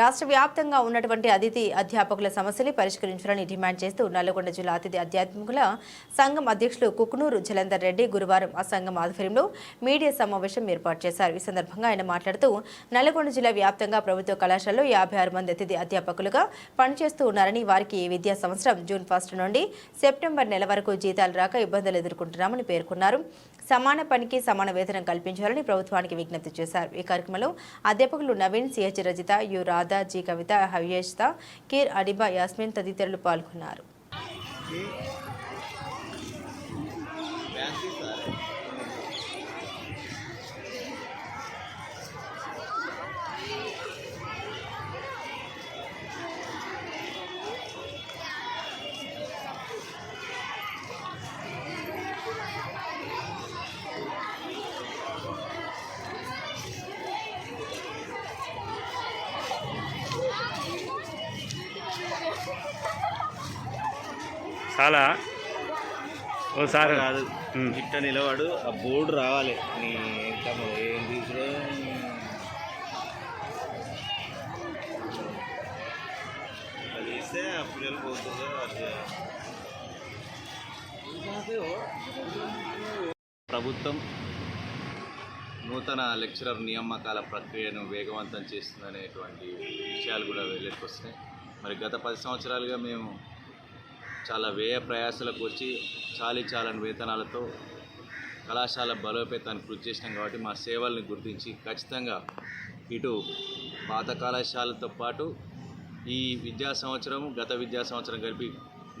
రాష్ట్ర వ్యాప్తంగా ఉన్నటువంటి అతిథి అధ్యాపకుల సమస్యలు పరిష్కరించాలని డిమాండ్ చేస్తూ నల్లగొండ జిల్లా అతిథి అధ్యాత్మికుల సంఘం అధ్యక్షులు కుకునూరు జలంధర్ రెడ్డి గురువారం ఆ సంఘం ఆధ్వర్యంలో మీడియా సమావేశం ఏర్పాటు చేశారు. ఈ సందర్భంగా ఆయన మాట్లాడుతూ నల్లగొండ జిల్లా వ్యాప్తంగా ప్రభుత్వ కళాశాలలో యాభై ఆరు మంది అతిథి అధ్యాపకులుగా పనిచేస్తూ ఉన్నారని వారికి ఈ విద్యా సంవత్సరం జూన్ ఫస్ట్ నుండి సెప్టెంబర్ నెల వరకు జీతాలు రాక ఇబ్బందులు ఎదుర్కొంటున్నామని పేర్కొన్నారు. సమాన పనికి సమాన వేతనం కల్పించాలని ప్రభుత్వానికి విజ్ఞప్తి చేశారు. ఈ కార్యక్రమంలో అధ్యాపకులు Naveen CH Rajitha U Radha G Kavitha హవ్యేష్త కీర్ అడిబా యాస్మిన్ తదితరులు పాల్గొన్నారు. చాలా ఓసారి. కాదు. ఉమ్. ఇట్ట నిలబడు ఆ బోర్డు రావాలి. నీ ఏం తీసుడో? అది ఇస్తే ఆ పిల్లలు పోతుందో అది. ప్రభుత్వం నూతన లెక్చరర్ నియామకాల ప్రక్రియను వేగవంతం చేస్తుందనేటువంటి విషయాలు కూడా వెళ్ళకి వస్తున్నాయి మరి గత పది సంవత్సరాలుగా మేము చాలా వ్యయ ప్రయాసాలకు వచ్చి చాలి చాలని వేతనాలతో కళాశాల బలోపేతానికి కృషి చేసినాం కాబట్టి మా సేవల్ని గుర్తించి ఖచ్చితంగా ఇటు పాత కళాశాలతో పాటు ఈ విద్యా సంవత్సరం గత విద్యా సంవత్సరం కలిపి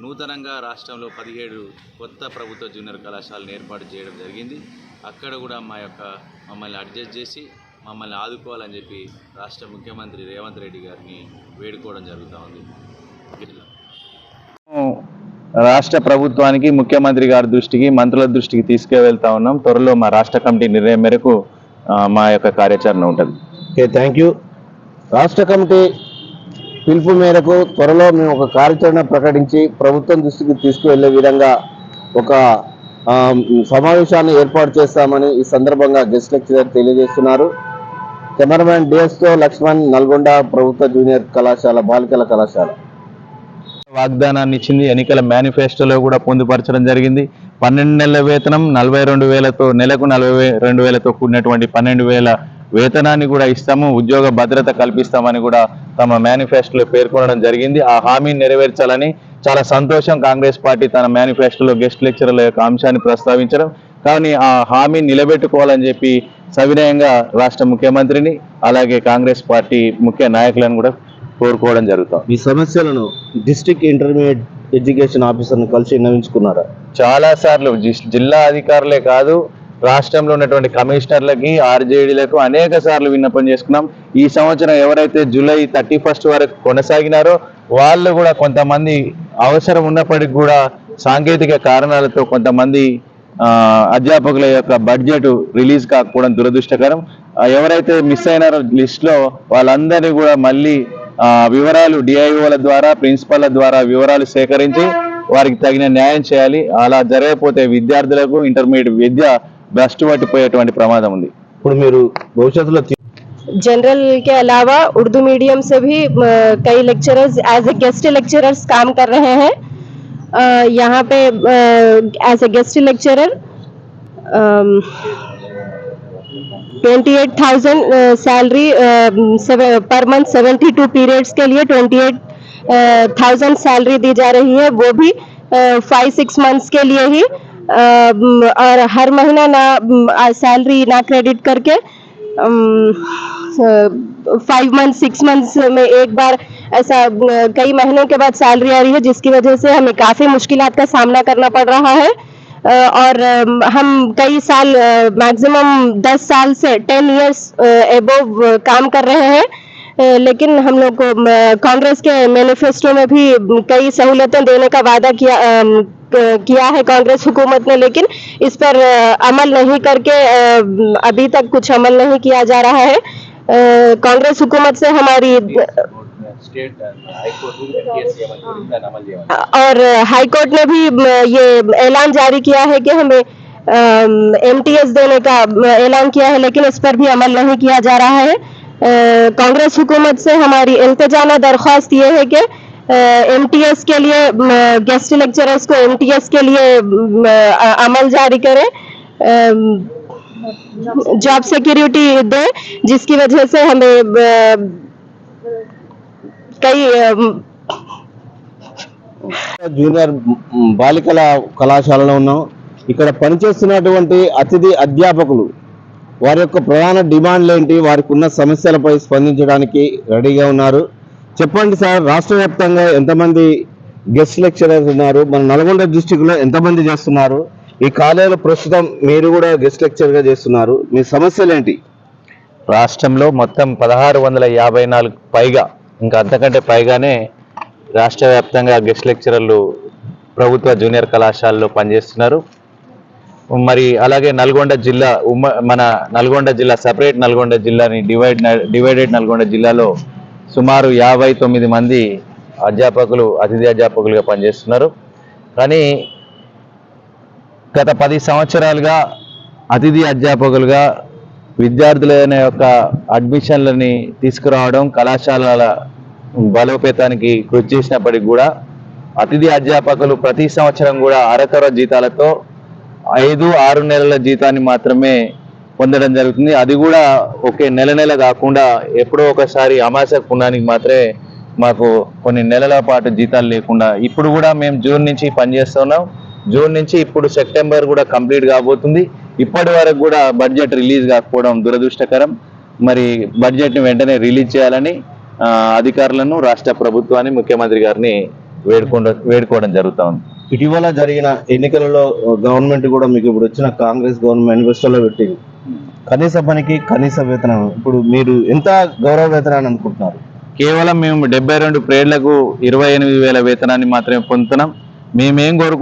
నూతనంగా రాష్ట్రంలో పదిహేడు కొత్త ప్రభుత్వ జూనియర్ కళాశాలను ఏర్పాటు చేయడం జరిగింది. అక్కడ కూడా మా యొక్క మమ్మల్ని అడ్జస్ట్ చేసి మమ్మల్ని ఆదుకోవాలని చెప్పి రాష్ట్ర ముఖ్యమంత్రి రేవంత్ రెడ్డి గారిని వేడుకోవడం జరుగుతూ ఉంది. రాష్ట్ర ప్రభుత్వానికి ముఖ్యమంత్రి గారి దృష్టికి మంత్రుల దృష్టికి తీసుకువెళ్తా ఉన్నాం. త్వరలో మా రాష్ట్ర కమిటీ నిర్ణయం మేరకు మా యొక్క కార్యాచరణ ఉంటుంది. ఓకే థ్యాంక్ యూ రాష్ట్ర కమిటీ పిలుపు మేరకు త్వరలో మేము ఒక కార్యాచరణ ప్రకటించి ప్రభుత్వం దృష్టికి తీసుకువెళ్ళే విధంగా ఒక సమావేశాన్ని ఏర్పాటు చేస్తామని ఈ సందర్భంగా గెస్ట్ లెక్చరర్ తెలియజేస్తున్నారు. కెమెరామ్యాన్ డిఎస్తో లక్ష్మణ్ నల్గొండ ప్రభుత్వ జూనియర్ కళాశాల బాలికల కళాశాల. వాగ్దానాన్ని ఇచ్చింది. ఎన్నికల మేనిఫెస్టోలో కూడా పొందుపరచడం జరిగింది. పన్నెండు నెలల వేతనం నలభై రెండు వేలతో నెలకు నలభై రెండు వేలతో కూడినటువంటి పన్నెండు వేల వేతనాన్ని కూడా ఇస్తాము. ఉద్యోగ భద్రత కల్పిస్తామని కూడా తమ మేనిఫెస్టోలో పేర్కొనడం జరిగింది. ఆ హామీని నెరవేర్చాలని చాలా సంతోషం కాంగ్రెస్ పార్టీ తన మేనిఫెస్టోలో గెస్ట్ లెక్చరర్ల యొక్క అంశాన్ని ప్రస్తావించడం. కానీ ఆ హామీని నిలబెట్టుకోవాలని చెప్పి సవినయంగా రాష్ట్ర ముఖ్యమంత్రిని అలాగే కాంగ్రెస్ పార్టీ ముఖ్య నాయకులను కూడా కోరుకోవడం జరుగుతాం. ఈ సమస్యలను డిస్ట్రిక్ట్ ఇంటర్మీడియట్ ఎడ్యుకేషన్ ఆఫీసర్ను కలిసి విన్నవించుకున్నారా? చాలా సార్లు జిల్లా అధికారులే కాదు రాష్ట్రంలో ఉన్నటువంటి కమిషనర్లకి ఆర్జేడీలకు అనేక సార్లు విన్నపం చేసుకున్నాం. ఈ సంవత్సరం ఎవరైతే జూలై థర్టీ ఫస్ట్ వరకు కొనసాగినారో వాళ్ళు కూడా కొంతమంది అవసరం ఉన్నప్పటికీ కూడా సాంకేతిక కారణాలతో కొంతమంది ఆ, అధ్యాపకుల యొక్క బడ్జెట్ రిలీజ్ కాకపోవడం దురదృష్టకరం. ఎవరైతే మిస్ అయినారో లిస్ట్లో వాళ్ళందరినీ కూడా మళ్ళీ వివరాలు డిఐఓల ద్వారా ప్రిన్సిపల్ల ద్వారా వివరాలు సేకరించి వారికి తగిన న్యాయం చేయాలి అలా జరగకపోతే విద్యార్థులకు ఇంటర్మీడియట్ విద్య భ్రష్టు పట్టిపోయేటువంటి ప్రమాదం ఉంది ఇప్పుడు మీరు భవిష్యత్తులో తీ- जनरल के अलावा उर्दू मीडियम से भी अ, कई lecturers as a guest lecturers काम कर रहे हैं अ, यहाँ पे as a guest lecturer twenty eight thousand salary per month seventy two periods के लिए ट्वेंटी एट थाउज़ेंड सैलरी दी जा रही है। वो भी फाइव सिक्स मंथ्स के लिए ही अ, और हर महीना ना सैलरी ना क्रेडिट करके फाइव मंथ सिक्स मंथ्स में एक बार ऐसा अ, कई महीनों के बाद सैलरी आ रही है जिसकी वजह से हमें काफ़ी मुश्किलात का सामना करना पड़ रहा है। और हम कई साल मैक्सिमम दस साल से टेन इयर्स एबोव काम कर रहे हैं। लेकिन हम लोग को कांग्रेस के मैनिफेस्टो में भी कई सहूलतें देने का वादा किया किया है कांग्रेस हुकूमत ने। लेकिन इस पर अमल नहीं करके अभी तक कुछ अमल नहीं किया जा रहा है। कांग्रेस हुकूमत से हमारी और हाई कोर्ट ने भी ये ऐलान जारी किया है कि हमें एमटीएस देने का ऐलान किया है लेकिन इस पर भी अमल नहीं किया जा रहा है। कांग्रेस हुकूमत से हमारी इल्तजाना दरख्वास्त ये है कि एमटीएस के लिए गेस्ट लेक्चरर्स को एमटीएस के लिए अमल जारी करें जॉब सिक्योरिटी दें जिसकी वजह से हमें జూనియర్ బాలికల కళాశాలలో ఉన్నాం. ఇక్కడ పనిచేస్తున్నటువంటి అతిథి అధ్యాపకులు వారి యొక్క ప్రధాన డిమాండ్లు ఏంటి వారికి ఉన్న సమస్యలపై స్పందించడానికి రెడీగా ఉన్నారు. చెప్పండి సార్ రాష్ట్ర వ్యాప్తంగా ఎంతమంది గెస్ట్ లెక్చరర్స్ ఉన్నారు? మన నల్గొండ డిస్టిక్లో ఎంతమంది చేస్తున్నారు? ఈ కాలేజీలో ప్రస్తుతం మీరు కూడా గెస్ట్ లెక్చర్గా చేస్తున్నారు. మీ సమస్యలు ఏంటి? రాష్ట్రంలో మొత్తం పదహారు వందల యాభై నాలుగు పైగా ఇంకా అంతకంటే పైగానే రాష్ట్ర వ్యాప్తంగా గెస్ట్ లెక్చరర్లు ప్రభుత్వ జూనియర్ కళాశాలలో పనిచేస్తున్నారు. మరి అలాగే నల్గొండ జిల్లా ఉమ్మ మన నల్గొండ జిల్లా సపరేట్ నల్గొండ జిల్లాని డివైడ్ డివైడెడ్ నల్గొండ జిల్లాలో సుమారు యాభై తొమ్మిది మంది అధ్యాపకులు అతిథి అధ్యాపకులుగా పనిచేస్తున్నారు. కానీ గత పది సంవత్సరాలుగా అతిథి అధ్యాపకులుగా విద్యార్థుల యొక్క అడ్మిషన్లని తీసుకురావడం కళాశాలల బలోపేతానికి కృషి చేసినప్పటికి కూడా అతిథి అధ్యాపకులు ప్రతి సంవత్సరం కూడా అరకొర జీతాలతో ఐదు ఆరు నెలల జీతాన్ని మాత్రమే పొందడం జరుగుతుంది. అది కూడా ఒకే నెల నెల కాకుండా ఎప్పుడో ఒకసారి అమాస పుణానికి మాత్రమే మాకు కొన్ని నెలల పాటు జీతాలు లేకుండా ఇప్పుడు కూడా మేము జూన్ నుంచి పనిచేస్తున్నాం. జూన్ నుంచి ఇప్పుడు సెప్టెంబర్ కూడా కంప్లీట్ కాబోతుంది. ఇప్పటి వరకు కూడా బడ్జెట్ రిలీజ్ కాకపోవడం దురదృష్టకరం. మరి బడ్జెట్ని వెంటనే రిలీజ్ చేయాలని అధికారులను రాష్ట్ర ప్రభుత్వాన్ని ముఖ్యమంత్రి గారిని వేడుకోవడం వేడుకోవడం జరుగుతా ఉంది. ఇటీవల జరిగిన ఎన్నికలలో గవర్నమెంట్ కూడా మీకు ఇప్పుడు వచ్చిన కాంగ్రెస్ గవర్నమెంట్ మేనిఫెస్టోలో పెట్టింది. కనీస పనికి కనీస వేతనం. ఇప్పుడు మీరు ఎంత గౌరవ వేతనాన్ని అనుకుంటున్నారు? కేవలం మేము డెబ్బై రెండు ప్రేడ్లకు ఇరవై ఎనిమిది వేల వేతనాన్ని మాత్రమే పొందుతున్నాం. మేమేం కోరుకుంటున్నాం